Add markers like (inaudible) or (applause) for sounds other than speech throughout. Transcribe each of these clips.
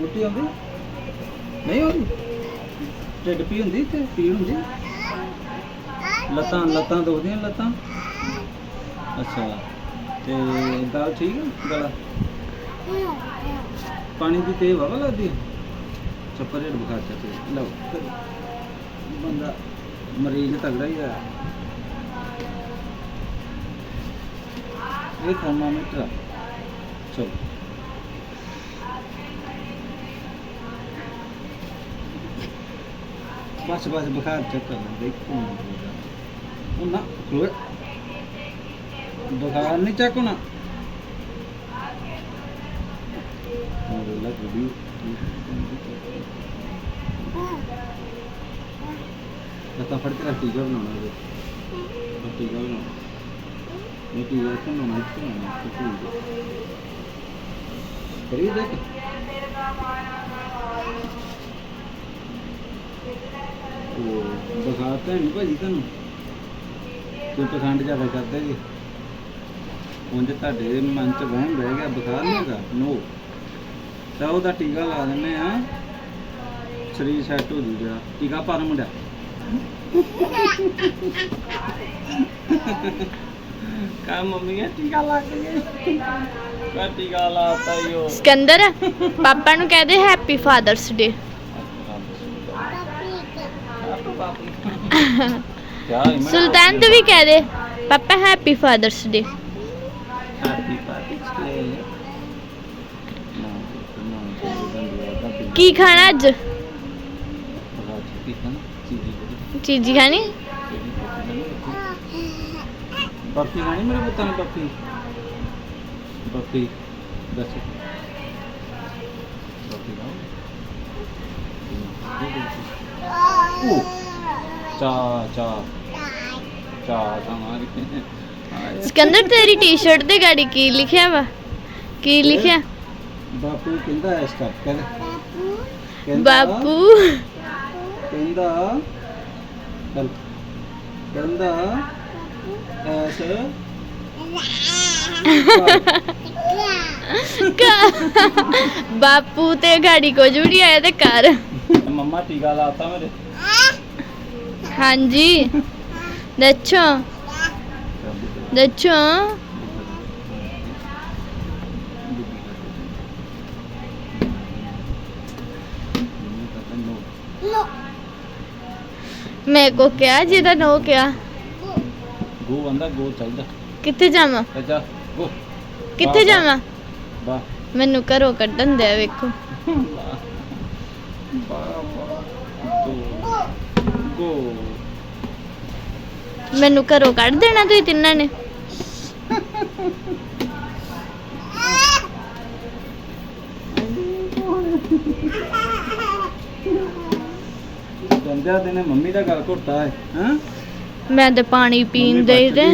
ਉਲਟੀ ਆਉਂਦੀ? ਨਹੀਂ ਆਉਂਦੀ? ਢਿੱਡ ਪੀ ਹੁੰਦੀ ਤੇ ਪੀੜ ਹੁੰਦੀ? ਲੱਤਾਂ ਲੱਤਾਂ ਦੁਖਦੀਆਂ ਲੱਤਾਂ? ਅੱਛਾ, ਤੇ ਗੱਲ ਠੀਕ ਹੈ ਗਲਾ? ਪਾਣੀ ਦੀ ਤੇ ਹਵਾ ਲੱਗਦੀ ਚੱਪਰ ਢਿੱਡ ਬੁਖਾਰ ਚੱਪਰ ਲਓ, ਬੰਦਾ ਮਰੀਜ਼ ਤਗੜਾ ਹੀ ਆ ਇਹ ਥਰਮਾਮੀਟਰ ਚਲੋ। ਬਸ ਬਸ ਬੁਖਾਰ ਚੈੱਕ ਕਰ ਲੈਂਦੇ ਇੱਕ ਮਿੰਟ ਉਹ ਨਾ ਖਲੋਏ ਬੁਖਾਰ ਨਹੀਂ ਚੈੱਕ ਹੋਣਾ ਉਹ ਲੱਗ ਵੀ ਲੱਤਾਂ ਫੜ ਉਹ ਬੁਖਾਰ ਤਾਂ ਨਹੀਂ ਭਾਜੀ ਤੁਹਾਨੂੰ? ਕੋਈ ਪਖੰਡ ਜ਼ਿਆਦਾ ਕਰਦੇ ਜੀ? ਉਂਝ ਤੁਹਾਡੇ ਮਨ ਚ ਵਹਿਮ ਰਹਿ ਗਿਆ, ਬੁਖਾਰ ਨਹੀਂ ਹੈਗਾ? ਨੋ ਤਾਂ ਉਹਦਾ ਟੀਕਾ ਲਾ ਦਿੰਦੇ ਆ ਸਰੀਰ ਸੈੱਟ ਹੋ ਜੂ ਜਿਹੜਾ ਟੀਕਾ ਪਰ ਮੁੰਡਾ। ਕਾ ਮੰਮੀ, ਇਹ ਟੀਕਾ ਲਾ ਕੇ ਗਏ ਕਾ ਟੀਕਾ ਲਾਤਾ ਯੋ ਸਿਕੰਦਰ, ਪਾਪਾ ਨੂੰ ਕਹਦੇ ਹੈਪੀ ਫਾਦਰਸ ਡੇ ਸੁਲਤਾਨ ਤੂੰ ਵੀ ਕਹਦੇ ਪਾਪਾ ਹੈਪੀ ਫਾਦਰਸ ਡੇ ਕੀ ਖਾਣਾ ਅੱਜ ਚੀਜ਼ੀ ਖਾਣੀ ਬਰਫੀ ਖਾਣੀ ਮੇਰੇ ਪੁੱਤਾਂ ਨੇ ਬਰਫੀ ਬਰਫੀ ਦੱਸ ਬਰਫੀ ਖਾਓ ਚਾ ਚਾ ਚਾ ਹਮਾਰੀ ਸਿਕੰਦਰ ਤੇਰੀ ਟੀ-ਸ਼ਰਟ ਤੇ ਗਾੜੀ ਕੀ ਲਿਖਿਆ ਵਾ ਕੀ ਲਿਖਿਆ ਬਾਪੂ ਕਹਿੰਦਾ ਐਸ ਕਰ ਕਹਿੰਦਾ ਕਹਿੰਦਾ- ਬਾਪੂ ਕਹਿੰਦਾ ਚੱਲ ਕਹਿੰਦਾ ਐਸ ਬਾਪੂ ਤੇ ਗਾੜੀ ਕੁਝ ਵੀ ਨਹੀਂ ਆਇਆ ਤੇ ਕਰ ਮੰਮਾ ਟੀਕਾ ਲਾਤਾ ਮੇਰੇ ਹਾਂਜੀ। ਦੱਸੋ। ਦੱਸੋ। ਮੈਂ ਕੋ ਕਿਹਾ ਜਿਹਦਾ ਨੋ ਕਿਹਾ। ਗੋ ਆਂਦਾ ਗੋ ਚੱਲਦਾ। ਕਿੱਥੇ ਜਾਵਾਂ? ਅੱਛਾ ਗੋ ਕਿੱਥੇ ਜਾਵਾਂ? ਬਾ ਮੈਨੂੰ ਘਰੋਂ ਕੱਢਣ ਦੇ ਵੇਖੋ। ਬਾ ਗੋ। ਮੈਨੂੰ ਘਰੋਂ ਕੱਢ ਦੇਣਾ ਤੁਸੀਂ ਤਿੰਨਾਂ ਨੇ। ਕਹਿੰਦਿਆ ਤੇ ਨੇ ਮੰਮੀ ਦਾ ਗੱਲ ਘੁੱਟਾ ਹੈ ਹਾਂ? ਮੈਂ ਤੇ ਪਾਣੀ ਪੀਣ ਦੇ ਤੇ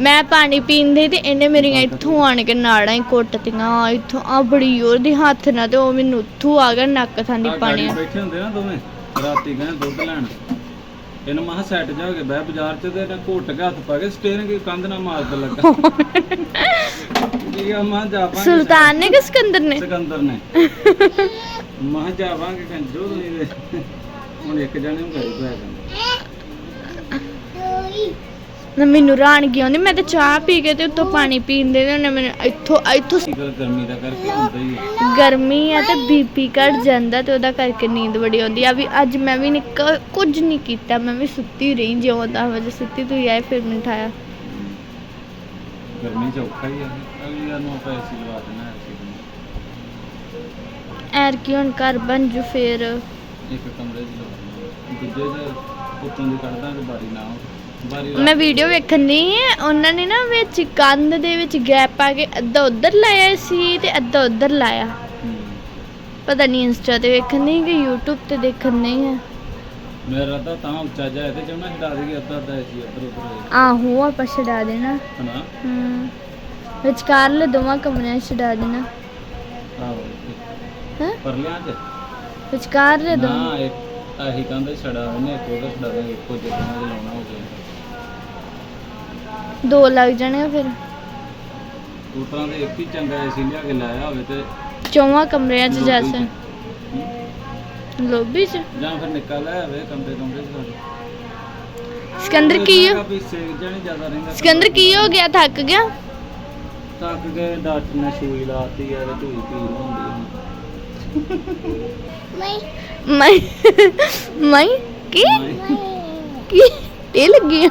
ਮੈਂ ਪਾਣੀ ਪੀਣ ਦੇ ਤੇ ਇਹਨੇ ਮੇਰੀਆਂ ਇੱਥੋਂ ਆਣ ਕੇ ਨਾੜਾਂ ਹੀ ਕੁੱਟਤੀਆਂ ਇੱਥੋਂ ਆ ਬੜੀ ਜ਼ੋਰ ਦੀ ਹੱਥ ਨਾਲ ਤੇ ਉਹ ਮੈਨੂੰ ਉੱਥੋਂ ਆ ਗਿਆ ਨੱਕ ਥਾਂਦੀ ਪਾਣੀ ਬੈਠੇ ਹੁੰਦੇ ਨਾ ਦੋਵੇਂ। ਰਾਤੀ ਗਏ ਦੁੱਧ ਲੈਣ। ਇਹਨੂੰ ਮਹਾ ਸੈੱਟ ਜਾ ਕੇ ਬਹਿ ਬਾਜ਼ਾਰ ਚ ਤੇ ਇਹਨੇ ਘੁੱਟ ਕੇ ਹੱਥ ਪਾ ਕੇ ਸਟੀਅਰਿੰਗ ਕੰਧ ਨਾਲ ਮਾਰਦ ਲੱਗਾ। ਜੀ ਆ ਮਾਂ ਜਾਵਾਂਗੇ ਸੁਲਤਾਨ ਨੇ। ਕਿ ਸਿਕੰਦਰ ਨੇ? ਸਿਕੰਦਰ ਨੇ। ਮਾਂ ਜਾਵਾਂਗੇ ਕੰਜੋ ਨਹੀਂ ਦੇ। ਹੁਣ ਇੱਕ ਜਣੇ ਨੂੰ ਘਰੇ ਪੈ ਜਾਣਾ। ਨਾ ਮੈਨੂੰ ਰਾਣਗੀ ਆਉਂਦੀ ਮੈਂ ਤੇ ਚਾਹ ਪੀ ਕੇ ਤੇ ਉੱਤੋਂ ਪਾਣੀ ਪੀਣ ਦੇ ਤੇ ਉਹਨੇ ਮੈਨੂੰ ਇੱਥੋਂ ਇੱਥੋਂ ਗੱਲ ਗਰਮੀ ਦਾ ਕਰਕੇ ਹੁੰਦਾ ਹੀ ਹੈ। ਗਰਮੀ ਆ ਤੇ ਬੀਪੀ ਘਟ ਜਾਂਦਾ ਤੇ ਉਹਦਾ ਕਰਕੇ ਨੀਂਦ ਬੜੀ ਆਉਂਦੀ ਆ। ਵੀ ਅੱਜ ਮੈਂ ਵੀ ਨਿਕ ਕੁਝ ਨਹੀਂ ਕੀਤਾ ਮੈਂ ਵੀ ਸੁੱਤੀ ਰਹੀ ਜਿਉਂ 10 ਵਜੇ ਸੁੱਤੀ ਤੂੰ ਆਏ ਫਿਰ ਮੈਨੂੰ ਉਠਾਇਆ। ਗਰਮੀ ਚ ਔਖਾ ਹੀ ਹੈ ਅਗਲੀ ਵਾਰ ਨੂੰ ਆਪਾਂ ਏਸੀ ਲਵਾ ਦੇਣਾ ਏਸੀ ਐਰ ਕੀ ਹੁਣ ਘਰ ਬਣ ਜੂ ਫਿਰ। ਇੱਕ ਕਮਰੇ 'ਚ ਲਵਾ ਦੇਣਾ। ਦੂਜੇ 'ਚ ਉੱਤੋਂ ਦੀ ਕੱਢ ਦਾਂਗੇ ਬਾਰੀ ਨਾ ਮੈਂ ਵੀਡੀਓ ਵੇਖਣ ਦੀ ਉਹਨਾਂ ਨੇ ਨਾ ਵਿੱਚ ਕੰਧ ਦੇ ਵਿੱਚ ਗੈਪ ਪਾ ਕੇ ਅੱਧਾ ਉੱਧਰ ਲਾਇਆ ਸੀ ਤੇ ਅੱਧਾ ਉੱਧਰ ਲਾਇਆ। ਪਤਾ ਨਹੀਂ ਇੰਸਟਾ ਤੇ ਵੇਖਣ ਨਹੀਂ ਕਿ YouTube ਤੇ ਦੇਖਣ ਨਹੀਂ ਹੈ ਮੇਰਾ ਤਾਂ ਤਾਂ ਉੱਚਾ ਜਾ ਇਹਦੇ ਚ ਨਾ ਹਿਲਾ ਦੇਗੀ ਅੱਧਾ ਅੱਧਾ ਏਸੀ ਉੱਧਰ ਉੱਧਰ ਆਹੋ ਆਪਾਂ ਛਡਾ ਦੇਣਾ। ਹਨਾ? ਹੂੰ। ਵਿਚਕਾਰਲੇ ਦੋਵਾਂ ਕਮਰਿਆਂ ਛਡਾ ਦੇਣਾ। ਆਹੋ। ਹੈ? ਪਰਲਿਆਂ 'ਚ? ਵਿਚਕਾਰਲੇ ਦੋ ਨਾ ਇੱਕ ਆਹੀ ਕੰਧ ਛੜਾ ਉਹਨੇ ਇੱਕ ਉਹਦਾ ਛੜਾ ਦੇ ਇੱਕੋ ਜਿਹਾ ਲਾਉਣਾ। ਦੋ ਲੱਗ ਜਾਣੇ ਆ ਫਿਰ। ਟੂਟਰਾਂ ਦੇ ਇੱਕ ਹੀ ਚੰਗਾ ਏਸੀ ਲਿਆ ਕੇ ਲਾਇਆ ਹੋਵੇ ਤੇ ਚੌਵਾਂ ਕਮਰਿਆਂ 'ਚ ਲੋਬੀ ਲੋਬੀ 'ਚ? ਜਾਂ ਫਿਰ ਨਿਕਲ ਆਵੇ ਕਮਰੇ ਕਮਰੇ ਚ ਸਾਡੇ ਸਿਕੰਦਰ ਕੀ ਹੋ ਵੀ ਸੇਕ ਜਾਣੀ ਜ਼ਿਆਦਾ ਰਹਿੰਦਾ। ਸਿਕੰਦਰ ਕੀ ਹੋ ਗਿਆ? ਥੱਕ ਗਿਆ? ਤੱਕ ਗਏ ਡਾਕਟਰ ਨੇ ਸੂਈ ਲਾਤੀ ਆ ਤੇ ਢੂਈ ਪੀੜ ਹੁੰਦੀ ਮੈਂ ਮੈਂ ਕੀ? ਆ ਕੀ? ਤੇ ਲੱਗੀ ਆ।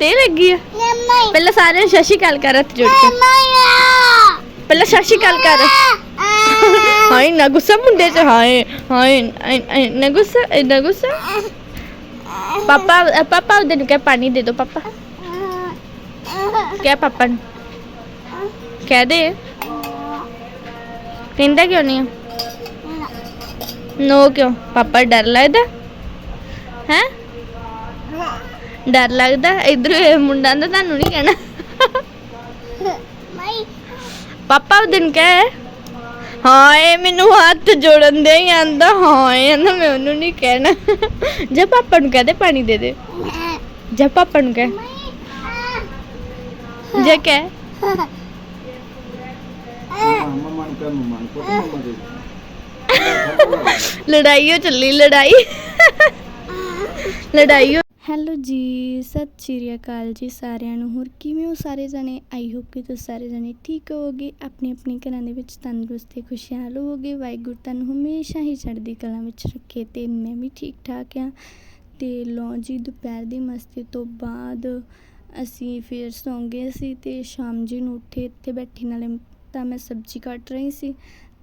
ਤੇ ਲੱਗੀ ਆ? ਪਹਿਲਾਂ ਸਾਰਿਆਂ ਨੂੰ ਸਤਿ ਸ਼੍ਰੀ ਅਕਾਲ ਕਰ ਹੱਥ ਜੋੜ ਕੇ। ਪਹਿਲਾਂ ਸਤਿ ਸ਼੍ਰੀ ਅਕਾਲ ਕਰ। ਹਾਏ ਨਾ ਗੁੱਸਾ ਮੁੰਡੇ ਚ ਹਾਏ ਹਾਏ ਨਾ ਗੁੱਸਾ ਨਾ ਗੁੱਸਾ। ਪਾਪਾ ਪਾਪਾ ਉਹਦੇ ਨੂੰ ਕਹਿ ਪਾਣੀ ਦੇ ਦੋ ਪਾਪਾ। ਕਹਿ ਪਾਪਾ ਨੂੰ। ਕਹਿ ਦੇ। ਕਹਿੰਦਾ ਕਿਉਂ ਨਹੀਂ? ਨੋ ਕਿਉਂ? ਪਾਪਾ ਡਰ ਲੱਗਦਾ। ਹੈ? ਡਰ ਲੱਗਦਾ ਇਧਰ ਇਹ ਮੁੰਡਾ ਦਾ ਤੁਹਾਨੂੰ ਨਹੀਂ ਕਹਿਣਾ। ਪਾਪਾ ਉਹ ਦਿਨ ਕਹੇ ਹਾਏ ਮੈਨੂੰ ਹੱਥ ਜੋੜਨ ਦੇ ਹੀ ਆਂਦਾ ਹਾਏ ਆਂਦਾ ਮੈਂ ਉਹਨੂੰ ਨਹੀਂ ਕਹਿਣਾ। ਜੇ ਪਾਪਾ ਨੂੰ ਕਹਦੇ ਪਾਣੀ ਦੇ ਦੇ। ਜੇ ਪਾਪਾ ਨੂੰ ਕਹੇ। ਜੇ ਕਹੇ। ਮਮਾ ਨੂੰ ਕਹ ਮਮਾ ਨੂੰ ਪੁੱਤ ਮਮਾ ਦੇ ਲੜਾਈ ਹੋ ਚੱਲੀ ਲੜਾਈ। ਲੜਾਈ ਹੈਲੋ ਜੀ, ਸਤਿ ਸ਼੍ਰੀ ਅਕਾਲ ਜੀ ਸਾਰਿਆਂ ਨੂੰ। ਹੋਰ ਕਿਵੇਂ ਹੋ ਸਾਰੇ ਜਣੇ? ਆਈ ਹੋਪ ਕਿ ਤੁਸੀਂ ਸਾਰੇ ਜਣੇ ਠੀਕ ਹੋਵੋਗੇ। ਆਪਣੇ ਆਪਣੇ ਘਰਾਂ ਦੇ ਵਿੱਚ ਤੰਦਰੁਸਤ ਤੇ ਖੁਸ਼ਹਾਲ ਹੋਵੋਗੇ। ਵਾਹਿਗੁਰੂ ਤੁਹਾਨੂੰ ਹਮੇਸ਼ਾ ਹੀ ਚੜ੍ਹਦੀ ਕਲਾ ਵਿੱਚ ਰੱਖੇ ਤੇ ਮੈਂ ਵੀ ਠੀਕ ਠਾਕ ਆ ਤੇ ਲੋ ਜੀ, ਦੁਪਹਿਰ ਦੀ ਮਸਤੀ ਤੋਂ ਬਾਅਦ ਅਸੀਂ ਫਿਰ ਸੌਂ ਗਏ ਸੀ ਤੇ ਸ਼ਾਮ ਜੀ ਨੂੰ ਉੱਠੇ, ਇੱਥੇ ਬੈਠੀ ਨਾਲੇ ਤਾਂ ਮੈਂ ਸਬਜ਼ੀ ਕੱਟ ਰਹੀ ਸੀ।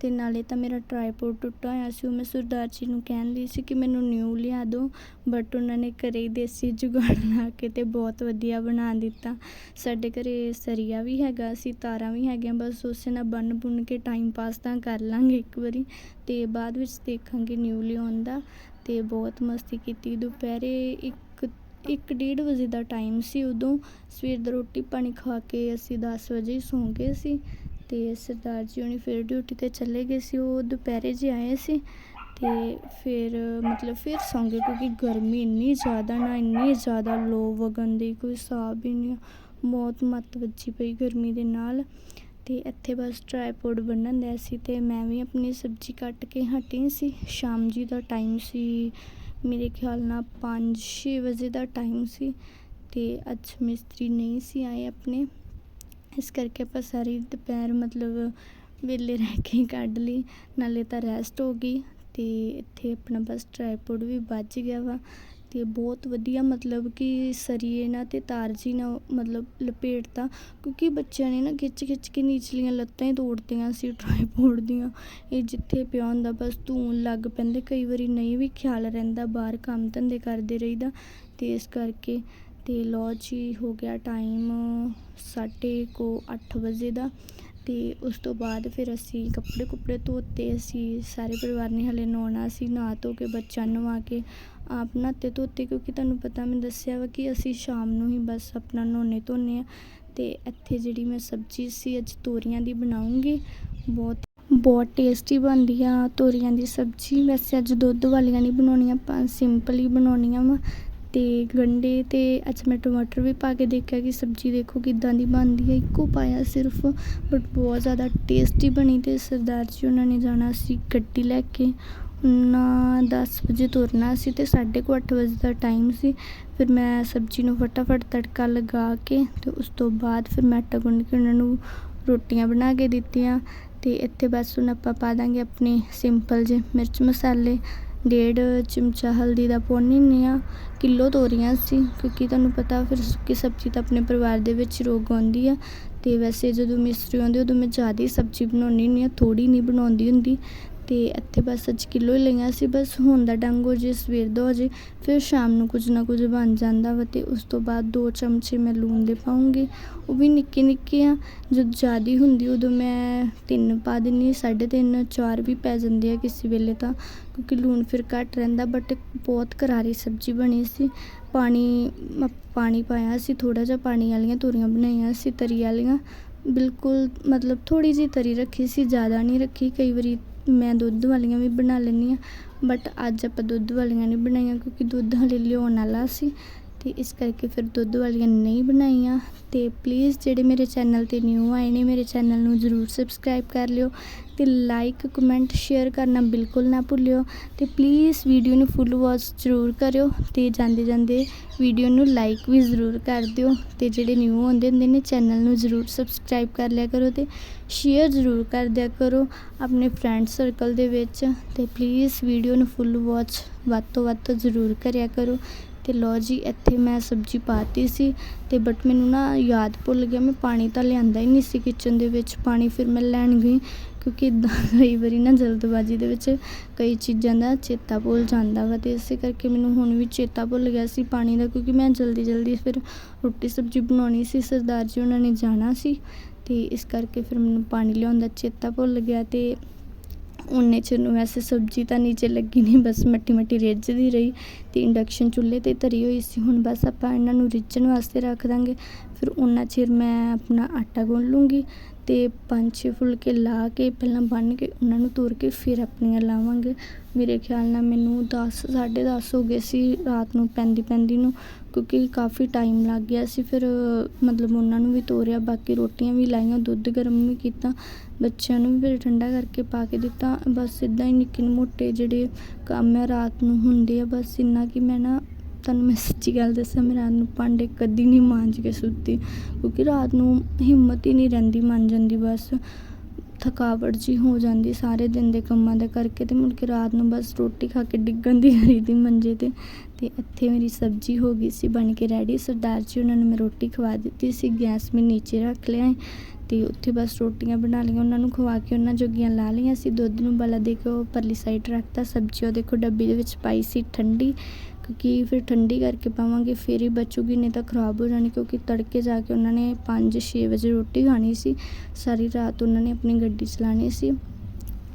ਅਤੇ ਨਾਲੇ ਤਾਂ ਮੇਰਾ ਟ੍ਰਾਈਪੋਡ ਟੁੱਟਾ ਹੋਇਆ ਸੀ, ਉਹ ਮੈਂ ਸਰਦਾਰ ਜੀ ਨੂੰ ਕਹਿਣ ਲਈ ਸੀ ਕਿ ਮੈਨੂੰ ਨਿਊ ਲਿਆ ਦਿਓ ਬਟ ਉਹਨਾਂ ਨੇ ਘਰ ਹੀ ਦੇਸੀ ਜੁਗਾੜ ਲਾ ਕੇ ਅਤੇ ਬਹੁਤ ਵਧੀਆ ਬਣਾ ਦਿੱਤਾ। ਸਾਡੇ ਘਰ ਸਰੀਆ ਵੀ ਹੈਗਾ, ਅਸੀਂ ਤਾਰਾਂ ਵੀ ਹੈਗੀਆਂ, ਬਸ ਉਸੇ ਨਾਲ ਬੰਨ ਬੁੰਨ ਕੇ ਟਾਈਮ ਪਾਸ ਤਾਂ ਕਰ ਲਾਂਗੇ ਇੱਕ ਵਾਰੀ ਅਤੇ ਬਾਅਦ ਵਿੱਚ ਦੇਖਾਂਗੇ ਨਿਊ ਲਿਆਉਣ ਦਾ ਅਤੇ ਬਹੁਤ ਮਸਤੀ ਕੀਤੀ ਦੁਪਹਿਰੇ ਇੱਕ ਇੱਕ ਡੇਢ ਵਜੇ ਦਾ ਟਾਈਮ ਸੀ ਉਦੋਂ, ਸਵੇਰ ਦਾ ਰੋਟੀ ਪਾਣੀ ਖਾ ਕੇ ਅਸੀਂ ਦਸ ਵਜੇ ਸੌਂ ਗਏ ਸੀ ਅਤੇ ਸਰਦਾਰ ਜੀ ਹੁਣੀ ਫਿਰ ਡਿਊਟੀ ਤੇ ਚਲੇ ਗਏ ਸੀ, ਉਹ ਦੁਪਹਿਰੇ ਜੇ ਆਏ ਸੀ ਅਤੇ ਫਿਰ ਮਤਲਬ ਫਿਰ ਸੌਂ ਗਏ ਕਿਉਂਕਿ ਗਰਮੀ ਇੰਨੀ ਜ਼ਿਆਦਾ ਨਾ, ਇੰਨੀ ਜ਼ਿਆਦਾ ਲੋ ਵਗਣ ਦੀ ਕੋਈ ਹਿਸਾਬ ਹੀ ਨਹੀਂ ਬਹੁਤ ਮੱਤ ਵੱਜੀ ਪਈ ਗਰਮੀ ਦੇ ਨਾਲ ਅਤੇ ਇੱਥੇ ਬਸ ਟ੍ਰਾਈਪੋਡ ਬੰਨਣ ਦਿਆ ਸੀ ਅਤੇ ਮੈਂ ਵੀ ਆਪਣੀ ਸਬਜ਼ੀ ਕੱਟ ਕੇ ਹਟੀ ਸੀ। ਸ਼ਾਮ ਜੀ ਦਾ ਟਾਈਮ ਸੀ, ਮੇਰੇ ਖਿਆਲ ਨਾਲ 5-6 ਵਜੇ ਦਾ ਟਾਈਮ ਸੀ ਅਤੇ ਅੱਜ ਮਿਸਤਰੀ ਨਹੀਂ ਸੀ ਆਏ ਆਪਣੇ। ਇਸ ਕਰਕੇ ਆਪਾਂ ਸਾਰੀ ਦੁਪਹਿਰ ਮਤਲਬ ਵਿਹਲੇ ਰਹਿ ਕੇ ਹੀ ਕੱਢ ਲਈ, ਨਾਲੇ ਤਾਂ ਰੈਸਟ ਹੋ ਗਈ ਅਤੇ ਇੱਥੇ ਆਪਣਾ ਬਸ ਟ੍ਰਾਈਪੋਡ ਵੀ ਵੱਜ ਗਿਆ ਵਾ ਅਤੇ ਬਹੁਤ ਵਧੀਆ ਮਤਲਬ ਕਿ ਸਰੀਏ ਨਾ ਅਤੇ ਤਾਰਜ਼ੀ ਨਾਲ ਮਤਲਬ ਲਪੇਟਤਾ ਕਿਉਂਕਿ ਬੱਚਿਆਂ ਨੇ ਨਾ ਖਿੱਚ ਖਿੱਚ ਕੇ ਨੀਚਲੀਆਂ ਲੱਤਾਂ ਹੀ ਤੋੜਤੀਆਂ ਸੀ ਟ੍ਰਾਈਪੋਡ ਦੀਆਂ, ਇਹ ਜਿੱਥੇ ਪਿਆ ਹੁੰਦਾ ਬਸ ਧੂਣ ਲੱਗ ਪੈਂਦੇ, ਕਈ ਵਾਰੀ ਨਹੀਂ ਵੀ ਖਿਆਲ ਰਹਿੰਦਾ, ਬਾਹਰ ਕੰਮ ਧੰਦੇ ਕਰਦੇ ਰਹੀਦਾ ਅਤੇ ਇਸ ਕਰਕੇ ਅਤੇ ਲੋ ਜੀ, ਹੋ ਗਿਆ ਟਾਈਮ ਸਾਢੇ ਕੁ ਅੱਠ ਵਜੇ ਦਾ ਅਤੇ ਉਸ ਤੋਂ ਬਾਅਦ ਫਿਰ ਅਸੀਂ ਕੱਪੜੇ ਕੁੱਪੜੇ ਧੋਤੇ, ਅਸੀਂ ਸਾਰੇ ਪਰਿਵਾਰ ਨੇ ਹਾਲੇ ਨਹਾਉਣਾ ਸੀ, ਨਹਾ ਧੋ ਕੇ ਬੱਚਿਆਂ ਨੂੰ ਨਵਾ ਕੇ ਆਪ ਨਹਾਤੇ ਧੋਤੇ ਕਿਉਂਕਿ ਤੁਹਾਨੂੰ ਪਤਾ ਮੈਂ ਦੱਸਿਆ ਵਾ ਕਿ ਅਸੀਂ ਸ਼ਾਮ ਨੂੰ ਹੀ ਬਸ ਆਪਣਾ ਨਹਾਉਣੇ ਧੋਨੇ ਹਾਂ ਅਤੇ ਇੱਥੇ ਜਿਹੜੀ ਮੈਂ ਸਬਜ਼ੀ ਸੀ ਅੱਜ ਤੋਰੀਆਂ ਦੀ ਬਣਾਉਂਗੀ, ਬਹੁਤ ਬਹੁਤ ਟੇਸਟੀ ਬਣਦੀ ਆ ਤੋਰੀਆਂ ਦੀ ਸਬਜ਼ੀ। ਵੈਸੇ ਅੱਜ ਦੁੱਧ ਵਾਲੀਆਂ ਨਹੀਂ ਬਣਾਉਣੀਆਂ, ਆਪਾਂ ਸਿੰਪਲ ਹੀ ਬਣਾਉਣੀਆਂ ਵਾ ਅਤੇ ਗੰਢੇ ਅਤੇ ਅੱਛਾ ਮੈਂ ਟਮਾਟਰ ਵੀ ਪਾ ਕੇ ਦੇਖਿਆ ਕਿ ਸਬਜ਼ੀ ਦੇਖੋ ਕਿੱਦਾਂ ਦੀ ਬਣਦੀ ਹੈ। ਇੱਕੋ ਪਾਇਆ ਸਿਰਫ ਬਟ ਬਹੁਤ ਜ਼ਿਆਦਾ ਟੇਸਟੀ ਬਣੀ ਅਤੇ ਸਰਦਾਰ ਜੀ ਉਹਨਾਂ ਨੇ ਜਾਣਾ ਸੀ ਗੱਡੀ ਲੈ ਕੇ। ਉਹਨਾਂ ਦਸ ਵਜੇ ਤੁਰਨਾ ਸੀ ਅਤੇ ਸਾਢੇ ਕੁ ਅੱਠ ਵਜੇ ਦਾ ਟਾਈਮ ਸੀ। ਫਿਰ ਮੈਂ ਸਬਜ਼ੀ ਨੂੰ ਫਟਾਫਟ ਤੜਕਾ ਲਗਾ ਕੇ ਅਤੇ ਉਸ ਤੋਂ ਬਾਅਦ ਫਿਰ ਮੈਂ ਆਟਾ ਗੁੰਨ ਕੇ ਉਹਨਾਂ ਨੂੰ ਰੋਟੀਆਂ ਬਣਾ ਕੇ ਦਿੱਤੀਆਂ। ਅਤੇ ਇੱਥੇ ਬਸ ਹੁਣ ਆਪਾਂ ਪਾ ਦਾਂਗੇ ਆਪਣੇ ਸਿੰਪਲ ਜਿਹੇ ਮਿਰਚ ਮਸਾਲੇ। ਡੇਢ ਚਮਚਾ ਹਲਦੀ ਦਾ ਪਾਉਂਦੀ ਹੁੰਦੀ ਹਾਂ ਕਿਲੋ ਤੋਰੀਆਂ ਸੀ, ਕਿਉਂਕਿ ਤੁਹਾਨੂੰ ਪਤਾ ਫਿਰ ਸੁੱਕੀ ਸਬਜ਼ੀ ਤਾਂ ਆਪਣੇ ਪਰਿਵਾਰ ਦੇ ਵਿੱਚ ਰੋਗ ਆਉਂਦੀ ਆ। ਅਤੇ ਵੈਸੇ ਜਦੋਂ ਮਿਸਤਰੀ ਆਉਂਦੇ, ਉਦੋਂ ਮੈਂ ਜ਼ਿਆਦਾ ਹੀ ਸਬਜ਼ੀ ਬਣਾਉਂਦੀ ਹੁੰਦੀ ਹਾਂ ਥੋੜ੍ਹੀ ਨਹੀਂ ਬਣਾਉਂਦੀ ਹੁੰਦੀ। ਤੇ ਇੱਥੇ ਬਸ ਅੱਜ ਕਿਲੋ ਹੀ ਲਈਆਂ ਸੀ, ਬਸ ਹੁਣ ਦਾ ਡੰਗ ਹੋ ਜੇ, ਸਵੇਰ ਦਾ ਹੋ ਜੇ, ਫਿਰ ਸ਼ਾਮ ਨੂੰ ਕੁਝ ਨਾ ਕੁਝ ਬਣ ਜਾਂਦਾ ਵਾ ਤੇ ਉਸ ਤੋਂ ਬਾਅਦ ਦੋ ਚਮਚੇ ਮੈਂ ਲੂਣ ਦੇ ਪਾਉਂਗੀ। ਉਹ ਵੀ ਨਿੱਕੇ ਨਿੱਕੇ ਆ, ਜਦ ਜ਼ਿਆਦੀ ਹੁੰਦੀ ਉਦੋਂ ਮੈਂ ਤਿੰਨ ਪਾ ਦਿੰਨੀ ਸਾਢੇ ਤਿੰਨ, ਚਾਰ ਵੀ ਪੈ ਜਾਂਦੇ ਆ ਕਿਸੇ ਵੇਲੇ ਤਾਂ, ਕਿਉਂਕਿ ਲੂਣ ਫਿਰ ਘੱਟ ਰਹਿੰਦਾ ਬਟ ਬਹੁਤ ਕਰਾਰੀ ਸਬਜ਼ੀ ਬਣੀ ਸੀ। ਪਾਣੀ ਪਾਣੀ ਪਾਇਆ ਸੀ ਥੋੜਾ ਜਿਹਾ ਪਾਣੀ ਵਾਲੀਆਂ ਤੋਰੀਆਂ ਬਣਾਈਆਂ ਸੀ, ਤਰੀ ਵਾਲੀਆਂ। ਬਿਲਕੁਲ ਮਤਲਬ ਥੋੜੀ ਜਿਹੀ ਤਰੀ ਰੱਖੀ ਸੀ, ਜ਼ਿਆਦਾ ਨਹੀਂ ਰੱਖੀ, ਕਈ ਵਾਰੀ ਮੈਂ ਦੁੱਧ ਵਾਲੀਆਂ ਵੀ ਬਣਾ ਲੈਂਦੀ ਹਾਂ ਬਟ ਅੱਜ ਆਪਾਂ ਦੁੱਧ ਵਾਲੀਆਂ ਨਹੀਂ ਬਣਾਈਆਂ ਕਿਉਂਕਿ ਦੁੱਧ ਹਾਲੇ ਲਿਆਉਣ ਵਾਲਾ ਸੀ। ਤੇ ਇਸ ਕਰਕੇ ਫਿਰ ਦੁੱਧ ਵਾਲੀਆਂ ਨਹੀਂ ਬਣਾਈਆਂ। ਤੇ ਪਲੀਜ਼ ਜਿਹੜੇ ਮੇਰੇ ਚੈਨਲ ਤੇ ਨਿਊ ਆਏ ਨੇ, ਮੇਰੇ ਚੈਨਲ ਨੂੰ ਜ਼ਰੂਰ ਸਬਸਕ੍ਰਾਈਬ ਕਰ ਲਿਓ ਤੇ ਲਾਈਕ ਕਮੈਂਟ ਸ਼ੇਅਰ ਕਰਨਾ ਬਿਲਕੁਲ ਨਾ ਭੁੱਲਿਓ ਤੇ ਪਲੀਜ਼ ਵੀਡੀਓ ਨੂੰ ਫੁੱਲ ਵਾਚ ਜ਼ਰੂਰ ਕਰਿਓ ਤੇ ਜਾਂਦੇ ਜਾਂਦੇ ਵੀਡੀਓ ਨੂੰ ਲਾਈਕ ਵੀ ਜ਼ਰੂਰ ਕਰ ਦਿਓ ਤੇ ਜਿਹੜੇ ਨਿਊ ਹੁੰਦੇ ਹੁੰਦੇ ਨੇ ਚੈਨਲ ਨੂੰ ਜ਼ਰੂਰ ਸਬਸਕ੍ਰਾਈਬ ਕਰ ਲਿਆ ਕਰੋ ਤੇ ਸ਼ੇਅਰ ਜ਼ਰੂਰ ਕਰ ਦਿਆ ਕਰੋ ਆਪਣੇ ਫਰੈਂਡ ਸਰਕਲ ਦੇ ਵਿੱਚ ਤੇ ਪਲੀਜ਼ ਵੀਡੀਓ ਨੂੰ ਫੁੱਲ ਵਾਚ ਵੱਧ ਤੋਂ ਵੱਧ ਜ਼ਰੂਰ ਕਰਿਆ ਕਰੋ। ਅਤੇ ਲਓ ਜੀ, ਇੱਥੇ ਮੈਂ ਸਬਜ਼ੀ ਪਾਤੀ ਸੀ ਅਤੇ ਬਟ ਮੈਨੂੰ ਨਾ ਯਾਦ ਭੁੱਲ ਗਿਆ, ਮੈਂ ਪਾਣੀ ਤਾਂ ਲਿਆਂਦਾ ਹੀ ਨਹੀਂ ਸੀ ਕਿਚਨ ਦੇ ਵਿੱਚ, ਪਾਣੀ ਫਿਰ ਮੈਂ ਲੈਣ ਗਈ ਕਿਉਂਕਿ ਇੱਦਾਂ (laughs) ਕਈ ਵਾਰੀ ਨਾ ਜਲਦਬਾਜ਼ੀ ਦੇ ਵਿੱਚ ਕਈ ਚੀਜ਼ਾਂ ਦਾ ਚੇਤਾ ਭੁੱਲ ਜਾਂਦਾ ਵਾ ਅਤੇ ਇਸੇ ਕਰਕੇ ਮੈਨੂੰ ਹੁਣ ਵੀ ਚੇਤਾ ਭੁੱਲ ਗਿਆ ਸੀ ਪਾਣੀ ਦਾ ਕਿਉਂਕਿ ਮੈਂ ਜਲਦੀ ਜਲਦੀ ਫਿਰ ਰੋਟੀ ਸਬਜ਼ੀ ਬਣਾਉਣੀ ਸੀ, ਸਰਦਾਰ ਜੀ ਉਹਨਾਂ ਨੇ ਜਾਣਾ ਸੀ ਅਤੇ ਇਸ ਕਰਕੇ ਫਿਰ ਮੈਨੂੰ ਪਾਣੀ ਲਿਆਉਣ ਦਾ ਚੇਤਾ ਭੁੱਲ ਗਿਆ ਅਤੇ ਉਨੇ ਚ ਨੂੰ ਵੈਸੇ ਸਬਜ਼ੀ ਤਾਂ ਨੀਚੇ ਲੱਗੀ ਨਹੀਂ ਬਸ ਮੱਟੀ ਮੱਟੀ ਰਿੱਝਦੀ ਰਹੀ ਅਤੇ ਇੰਡਕਸ਼ਨ ਚੁੱਲ੍ਹੇ ਤੇ ਧਰੀ ਹੋਈ ਸੀ। ਹੁਣ ਬਸ ਆਪਾਂ ਇਹਨਾਂ ਨੂੰ ਰਿੱਝਣ ਵਾਸਤੇ ਰੱਖ ਦਾਂਗੇ। ਫਿਰ ਉਨਾ ਚਿਰ ਮੈਂ ਆਪਣਾ ਆਟਾ ਗੁੰਨ ਲੂੰਗੀ ਅਤੇ ਪੰਜ ਛੇ ਫੁਲਕੇ ਲਾ ਕੇ ਪਹਿਲਾਂ ਬੰਨ੍ਹ ਕੇ ਉਹਨਾਂ ਨੂੰ ਤੋੜ ਕੇ ਫਿਰ ਆਪਣੀਆਂ ਲਾਵਾਂਗੇ। ਮੇਰੇ ਖਿਆਲ ਨਾਲ ਮੈਨੂੰ ਦਸ, ਸਾਢੇ ਦਸ ਹੋ ਗਏ ਸੀ ਰਾਤ ਨੂੰ ਪੈਂਦੀ ਪੈਂਦੀ ਨੂੰ, ਕਿਉਂਕਿ ਕਾਫੀ ਟਾਈਮ ਲੱਗ ਗਿਆ ਸੀ। ਫਿਰ ਮਤਲਬ ਉਹਨਾਂ ਨੂੰ ਵੀ ਤੋਰਿਆ, ਬਾਕੀ ਰੋਟੀਆਂ ਵੀ ਲਾਈਆਂ, ਦੁੱਧ ਗਰਮ ਵੀ ਕੀਤਾ, ਬੱਚਿਆਂ ਨੂੰ ਵੀ ਫਿਰ ਠੰਡਾ ਕਰਕੇ ਪਾ ਕੇ ਦਿੱਤਾ। ਬਸ ਇੱਦਾਂ ਹੀ ਨਿੱਕੇ ਮੋਟੇ ਜਿਹੜੇ ਕੰਮ ਆ ਰਾਤ ਨੂੰ ਹੁੰਦੇ ਆ, ਬਸ ਇੰਨਾ ਕਿ ਮੈਂ ਨਾ ਤੁਹਾਨੂੰ ਮੈਂ ਸੱਚੀ ਗੱਲ ਦੱਸਾਂ, ਮੈਂ ਰਾਤ ਨੂੰ ਭਾਂਡੇ ਕਦੀ ਨਹੀਂ ਮਾਂਜ ਕੇ ਸੁੱਤੀ, ਕਿਉਂਕਿ ਰਾਤ ਨੂੰ ਹਿੰਮਤ ਹੀ ਨਹੀਂ ਰਹਿੰਦੀ ਮਾਂਜਣ ਦੀ, ਬਸ ਥਕਾਵਟ ਜੀ ਹੋ ਜਾਂਦੀ ਸਾਰੇ ਦਿਨ ਦੇ ਕੰਮਾਂ ਦੇ ਕਰਕੇ ਤੇ ਮੁੜ ਕੇ ਰਾਤ ਨੂੰ ਬਸ ਰੋਟੀ ਖਾ ਕੇ ਡਿੱਗਣ ਦੀ ਕਰੀ ਦੀ ਮੰਜੇ ਤੇ। ਤੇ ਇੱਥੇ ਮੇਰੀ ਸਬਜ਼ੀ ਹੋ ਗਈ ਸੀ, ਬਣ ਕੇ ਰੈਡੀ, ਸਰਦਾਰ ਜੀ ਉਹਨਾਂ ਨੂੰ ਮੈਂ ਰੋਟੀ ਖਵਾ ਦਿੱਤੀ ਸੀ, ਗੈਸ ਮੈਂ ਨੀਚੇ ਰੱਖ ਲਿਆ ਹੈ ਤੇ ਉੱਥੇ ਬਸ ਰੋਟੀਆਂ ਬਣਾ ਲਈਆਂ, ਉਹਨਾਂ ਨੂੰ ਖਵਾ ਕੇ ਉਹਨਾਂ ਜੋਗੀਆਂ ਲਾ ਲਈਆਂ ਸੀ, ਦੁੱਧ ਨੂੰ ਬਲਾ ਦੇ ਕੇ ਉਹ ਪਰਲੀ ਸਾਈਡ ਰੱਖਤਾ, ਸਬਜ਼ੀ ਉਹ ਦੇਖੋ ਡੱਬੀ ਦੇ ਵਿੱਚ ਪਾਈ ਸੀ, ਠੰਡੀ ਕਿਉਂਕਿ ਫਿਰ ਠੰਡੀ ਕਰਕੇ ਪਾਵਾਂਗੇ, ਫਿਰ ਹੀ ਬਚੂਗੀ, ਨਹੀਂ ਤਾਂ ਖਰਾਬ ਹੋ ਜਾਣੀ, ਕਿਉਂਕਿ ਤੜਕੇ ਜਾ ਕੇ ਉਹਨਾਂ ਨੇ 5-6 ਵਜੇ ਰੋਟੀ ਖਾਣੀ ਸੀ। ਸਾਰੀ ਰਾਤ ਉਹਨਾਂ ਨੇ ਆਪਣੀ ਗੱਡੀ ਚਲਾਉਣੀ ਸੀ।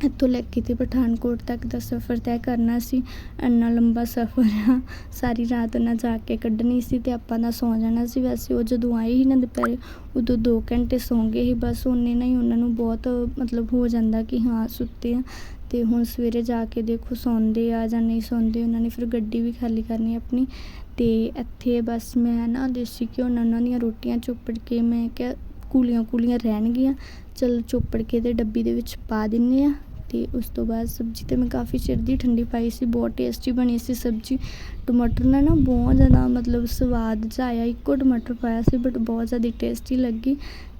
ਇੱਥੋਂ ਲੈ ਕੇ ਤੇ ਪਠਾਨਕੋਟ ਤੱਕ ਦਾ ਸਫ਼ਰ ਤੈਅ ਕਰਨਾ ਸੀ। ਇੰਨਾ ਲੰਬਾ ਸਫ਼ਰ ਆ। ਸਾਰੀ ਰਾਤ ਉਹਨਾਂ ਜਾ ਕੇ ਕੱਢਣੀ ਸੀ ਤੇ ਆਪਾਂ ਦਾ ਸੌਂ ਜਾਣਾ ਸੀ। ਵੈਸੇ ਉਹ ਜਦੋਂ ਆਏ ਹੀ ਨਾ ਦੁਪਹਿਰੇ, ਉਦੋਂ 2 ਘੰਟੇ ਸੌਂ ਗਏ ਸੀ। ਬਸ ਉਹਨੇ ਨਾਲ ਹੀ ਉਹਨਾਂ ਨੂੰ ਬਹੁਤ ਮਤਲਬ ਹੋ ਜਾਂਦਾ ਕਿ ਹਾਂ, ਸੁੱਤੇ ਆ। ਅਤੇ ਹੁਣ ਸਵੇਰੇ ਜਾ ਕੇ ਦੇਖੋ ਸੌਂਦੇ ਆ ਜਾਂ ਨਹੀਂ ਸੌਂਦੇ, ਉਹਨਾਂ ਨੇ ਫਿਰ ਗੱਡੀ ਵੀ ਖਾਲੀ ਕਰਨੀ ਆਪਣੀ। ਅਤੇ ਇੱਥੇ ਬਸ ਮੈਂ ਨਾ ਦੇਸੀ ਘਿਓ ਨਾਲ ਉਹਨਾਂ ਦੀਆਂ ਰੋਟੀਆਂ ਚੋਪੜ ਕੇ ਮੈਂ ਕਿਹਾ ਕੂਲੀਆਂ ਕੂਲੀਆਂ ਰਹਿਣਗੀਆਂ, ਚਲੋ ਚੋਪੜ ਕੇ ਅਤੇ ਡੱਬੀ ਦੇ ਵਿੱਚ ਪਾ ਦਿੰਦੇ ਹਾਂ ਅਤੇ ਉਸ ਤੋਂ ਬਾਅਦ ਸਬਜ਼ੀ ਤਾਂ ਮੈਂ ਕਾਫੀ ਚਿਰ ਦੀ ਠੰਡੀ ਪਾਈ ਸੀ, ਬਹੁਤ ਟੇਸਟੀ ਬਣੀ ਸੀ ਸਬਜ਼ੀ। ਟਮਾਟਰ ਨਾਲ ਨਾ ਬਹੁਤ ਜ਼ਿਆਦਾ ਮਤਲਬ ਸਵਾਦ ਜਿਹਾ ਆਇਆ, ਇੱਕੋ ਟਮਾਟਰ ਪਾਇਆ ਸੀ ਬਟ ਬਹੁਤ ਜ਼ਿਆਦਾ ਟੇਸਟੀ ਲੱਗੀ।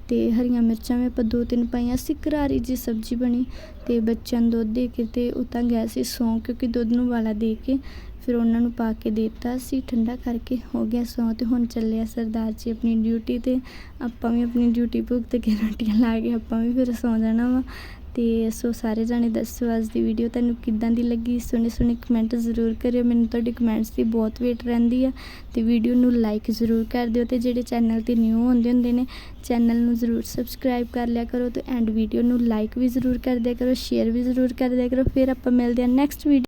ਤੇ ਹਰੀਆਂ ਮਿਰਚਾਂ ਵੀ ਆਪਾਂ ਦੋ ਤਿੰਨ ਪਾਈਆਂ ਸੀ ਕਰਾਰੀ ਜੀ ਸਬਜ਼ੀ ਬਣੀ ਤੇ ਬੱਚਿਆਂ ਨੂੰ ਦੁੱਧ ਦੇ ਕੇ ਤੇ ਉਹ ਤਾਂ ਗਿਆ ਸੀ ਸੌਂ ਕਿਉਂਕਿ ਦੁੱਧ ਨੂੰ ਵਾਲਾ ਦੇ ਕੇ ਫਿਰ ਉਹਨਾਂ ਨੂੰ ਪਾ ਕੇ ਦਿੱਤਾ। ਸੀ ਠੰਡਾ ਕਰਕੇ ਹੋ ਗਿਆ ਸੌਂ ਤੇ ਹੁਣ ਚੱਲਿਆ ਸਰਦਾਰ ਜੀ ਆਪਣੀ ਡਿਊਟੀ ਤੇ। ਆਪਾਂ ਵੀ ਆਪਣੀ ਡਿਊਟੀ ਭੁਗਤ ਕੇ ਰੋਟੀਆਂ ਲਾ ਕੇ ਆਪਾਂ ਵੀ ਫਿਰ ਸੌਂ ਜਾਣਾ ਵਾ। ਤੇ ਸੋ ਸਾਰੇ ਜਾਣੇ ਦੱਸੋ ਅੱਜ ਦੀ ਵੀਡੀਓ ਤੁਹਾਨੂੰ ਕਿੱਦਾਂ ਦੀ ਲੱਗੀ? ਸੋਹਣੇ ਸੋਹਣੇ ਕਮੈਂਟ ਜ਼ਰੂਰ ਕਰਿਓ। ਮੈਨੂੰ ਤੁਹਾਡੇ ਕਮੈਂਟਸ ਦੀ ਬਹੁਤ ਵੇਟ ਰਹਿੰਦੀ ਆ। ਤੇ ਵੀਡੀਓ ਨੂੰ ਲਾਈਕ ਜ਼ਰੂਰ ਕਰ ਦਿਓ ਤੇ ਜਿਹੜੇ ਚੈਨਲ ਤੇ ਨਿਊ ਹੁੰਦੇ ਹੁੰਦੇ ਨੇ ਚੈਨਲ ਨੂੰ ਜ਼ਰੂਰ ਸਬਸਕ੍ਰਾਈਬ ਕਰ ਲਿਆ ਕਰੋ ਤੇ ਐਂਡ ਵੀਡੀਓ ਨੂੰ ਲਾਈਕ ਵੀ ਜ਼ਰੂਰ ਕਰ ਦਿਆ ਕਰੋ ਸ਼ੇਅਰ ਵੀ ਜ਼ਰੂਰ ਕਰ ਦਿਆ ਕਰੋ। ਫਿਰ ਆਪਾਂ ਮਿਲਦੇ ਹਾਂ ਨੈਕਸਟ ਵੀਡੀਓ